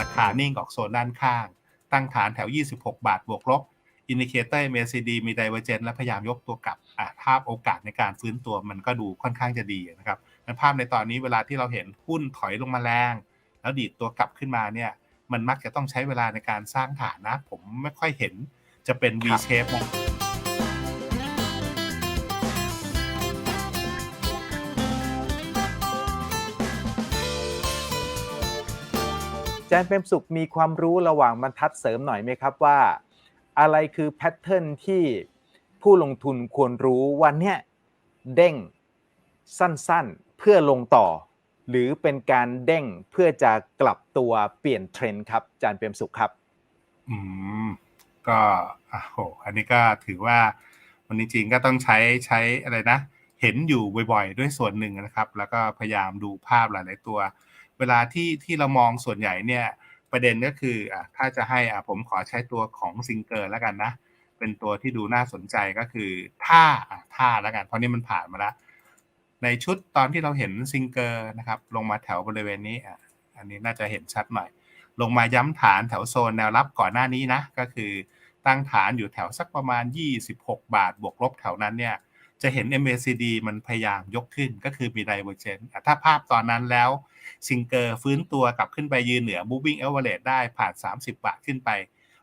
ราคานิ่งออกโซนด้านข้าง ตั้งฐานแถว 26 บาทบวกลบอินดิเคเตอร์ MACD มี Divergence และพยายามยกตัวกลับอ่าภาพโอกาสในการฟื้นตัวมันก็ดูค่อนข้างจะดีนะครับในภาพในตอนนี้เวลาที่เราเห็นหุ้นถอยลงมาแรง แล้วดีดตัวกลับขึ้นมาเนี่ยมันมักจะต้องใช้เวลาในการสร้างฐานนะ ผมไม่ค่อยเห็นจะเป็น V ครับ shape จารย์เปรมสุขมีความรู้ระหว่างบรรทัดเสริมหน่อยไหมครับว่า อะไรคือแพทเทิร์นที่ผู้ลงทุนควรรู้วันเนี้ยเด้งสั้นๆเพื่อลงต่อ หรือเป็นการเด้งเพื่อจะกลับตัวเปลี่ยนเทรนด์ครับอาจารย์เปรมสุขครับ อืมก็โอะโหอันนี้ก็ถือว่ามันจริงๆก็ต้องใช้ใช้อะไรนะ เห็นอยู่บ่อยๆ ด้วยส่วนหนึ่งนะครับ แล้วก็พยายามดูภาพหลายๆตัว เวลาที่ที่เรามองส่วนใหญ่เนี่ยประเด็นก็คืออะถ้าจะให้อะผมขอใช้ตัวของซิงเกอร์แล้วกันนะ เป็นตัวที่ดูน่าสนใจก็คือท่าอะท่าแล้วกัน เพราะนี่มันผ่านมาแล้ว ในชุดตอนที่เราเห็นซิงเกอร์นะครับ ลงมาแถวบริเวณนี้อะอันนี้น่าจะเห็นชัดหน่อย ลงมาย้ำฐานแถวโซนแนวรับก่อนหน้านี้นะ ก็คือตั้งฐานอยู่แถวสักประมาณ 26 บาท บวกลบแถวนั้นเนี่ย จะเห็น MACD มันพยายามยกขึ้นก็คือมี Divergence ถ้าภาพตอนนั้นแล้วซิงเกอร์ฟื้นตัวกลับขึ้นไปยืนเหนือ Moving Average ได้ผ่าน 30 บาทขึ้นไป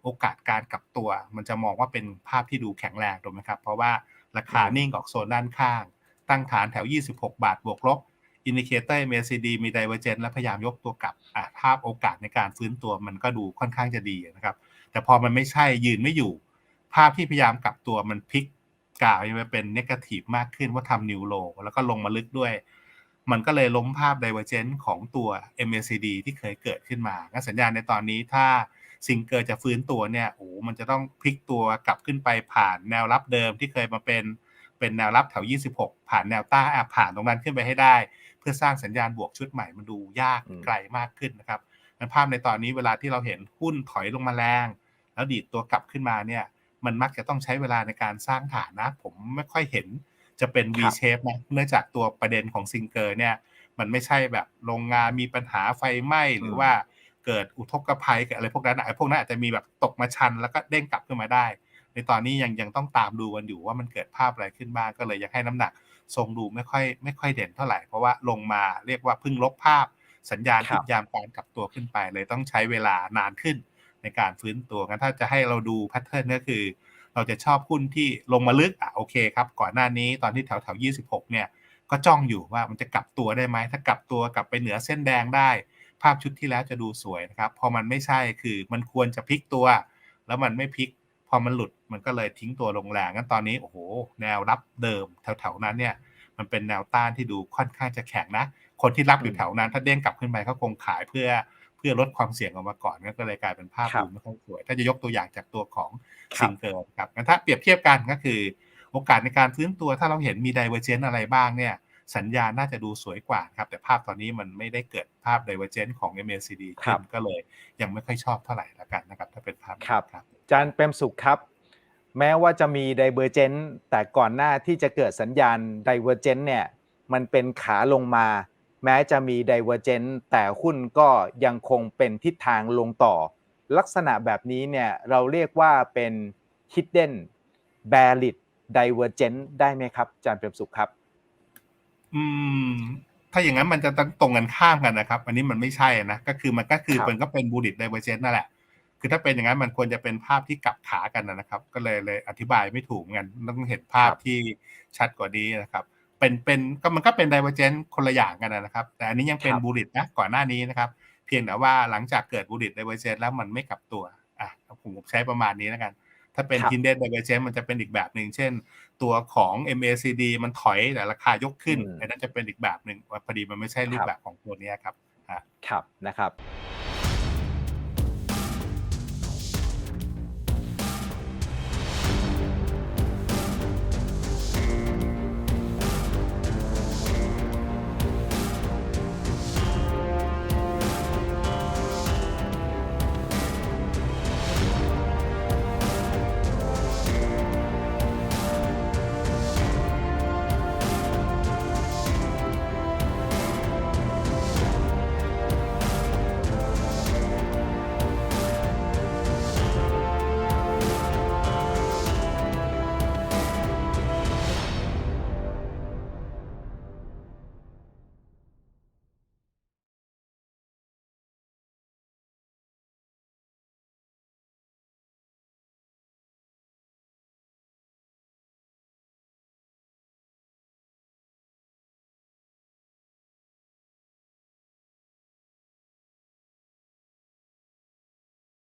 โอกาสการกลับตัว มันจะมองว่าเป็นภาพที่ดูแข็งแรงถูกไหมครับ เพราะว่าราคานิ่งออกโซนด้านข้าง ตั้งฐานแถว 26 บาทบวกลบอินดิเคเตอร์ MACD มี Divergence และพยายามยกตัวกลับอะภาพโอกาสในการฟื้นตัวมันก็ดูค่อนข้างจะดีนะครับ แต่พอมันไม่ใช่ยืนไม่อยู่ ภาพที่พยายามกลับตัวมันพลิก กล่าวยังเป็นนกาทีฟมากขึ้นว่าทำนิวโลแล้วก็ลงมาลึกด้วย มันก็เลยล้มภาพ Divergence ของตัว MACD ที่เคยเกิดขึ้นมางั้นสัญญาณในตอนนี้ถ้าซิงเกอร์จะฟื้นตัวเนี่ยโอ้มันจะต้องพลิกตัวกลับขึ้นไปผ่านแนวรับเดิมที่เคยมาเป็นเป็นแนวรับแถว 26 ผ่านแนวต้านอะผ่านตรงนั้นขึ้นไปให้ได้ เพื่อสร้างสัญญาณบวกชุดใหม่มันดูยากอืมไกลมากขึ้นนะครับงั้นภาพในตอนนี้เวลาที่เราเห็นหุ้นถอยลงมาแรง แล้วดีดตัวกลับขึ้นมาเนี่ย มันมักจะต้องใช้เวลาในการสร้างฐานนะ ผมไม่ค่อยเห็นจะเป็น V ครับ shape นะเนื่องจากตัวประเด็นของซิงเกอร์เนี่ยมันไม่ใช่แบบโรงงานมีปัญหาไฟไหม้หรือว่าเกิดอุทกภัยเกิดอะไรพวกนั้นอะไอ้พวกนั้นอาจจะมีแบบตกมาชันแล้วก็เด้งกลับขึ้นมาได้ ในตอนนี้ยังยังต้องตามดูกันอยู่ว่ามันเกิดภาพอะไรขึ้นบ้างก็เลยยังให้น้ำหนักทรงดูไม่ค่อยไม่ค่อยเด่นเท่าไหร่เพราะว่าลงมาเรียกว่าเพิ่งลบภาพสัญญาณครับทิศยามการกลับตัวขึ้นไปเลยต้องใช้เวลานานขึ้น ในการฟื้นตัวกันถ้าจะให้เราดูแพทเทิร์นก็คือ เราจะชอบหุ้นที่ลงมาลึกอะโอเคครับ ก่อนหน้านี้ตอนที่แถวแถว26เนี่ย ก็จ้องอยู่ว่ามันจะกลับตัวได้ไหม ถ้ากลับตัวกลับไปเหนือเส้นแดงได้ ภาพชุดที่แล้วจะดูสวยนะครับ พอมันไม่ใช่คือมันควรจะพลิกตัว แล้วมันไม่พลิก พอมันหลุดมันก็เลยทิ้งตัวลงแรงงั้นตอนนี้โอ้โห แนวรับเดิมแถวๆนั้นเนี่ยมันเป็นแนวต้านที่ดูค่อนข้างจะแข็งนะ คนที่รับอยู่แถวนั้น ถ้าเด้งกลับขึ้นไปเขาคงขายเพื่อเพื่อลดความเสี่ยงออกมาก่อนก็เลยกลายเป็นภาพครับดูไม่ค่อยสวย ถ้าจะยกตัวอย่างจากตัวของครับซิงเกิลครับงั้นถ้าเปรียบเทียบกันก็คือ โอกาสในการฟื้นตัวถ้าเราเห็นมี Divergence อะไรบ้างเนี่ยสัญญาณน่าจะดูสวยกว่าครับ แต่ภาพตอนนี้มันไม่ได้เกิดภาพ Divergence ของ MACD ครัขึ้บนก็เลยยังไม่ค่อยชอบเท่าไหร่ละกันนะครับ ถ้าเป็นภาพนี้ครับครับอาจารย์เปรมสุขครับ แม้ว่าจะมี Divergence แต่ก่อนหน้าที่จะเกิดสัญญาณ Divergence เนี่ย มันเป็นขาลงมา แม้จะมี Divergence แต่หุ้นก็ยังคงเป็นทิศทางลงต่อ ลักษณะแบบนี้เนี่ยเราเรียกว่าเป็น Hidden Bearish Divergence ได้ไหมครับอาจารย์เปรมสุขครับ อืม ถ้าอย่างนั้นมันจะต้องตรงกันข้ามกันนะครับ อันนี้มันไม่ใช่นะ ก็คือมันก็คือครับมันก็เป็นบูดิตไดเวอร์เจนนั่นแหละ คือถ้าเป็นอย่างนั้นมันควรจะเป็นภาพที่กลับขากันนะครับ ก็เลยเลยอธิบายไม่ถูกเหมือนกันต้องเห็นภาพครับที่ชัดกว่านี้นะครับ เป็นเป็นก็มันก็เป็นไดเวอร์เจนคนละอย่างกันนะครับ แต่อันนี้ยังเป็นครับบูดิตนะก่อนหน้านี้นะครับ เพียงแต่ว่าหลังจากเกิดบูดิตไดเวอร์เจนแล้วมันไม่กลับตัวอะผมใช้ประมาณนี้แล้วกัน ถ้าเป็นครับ Hidden Divergence มันจะเป็นอีกแบบหนึ่งเช่น ตัวของ MACD มันถอยแต่ราคายกขึ้นอืมอันนั้นจะเป็นอีกแบบหนึ่งพอดีมันไม่ใช่รูปครับแบบของตัวเนี้ยครับครับนะครับ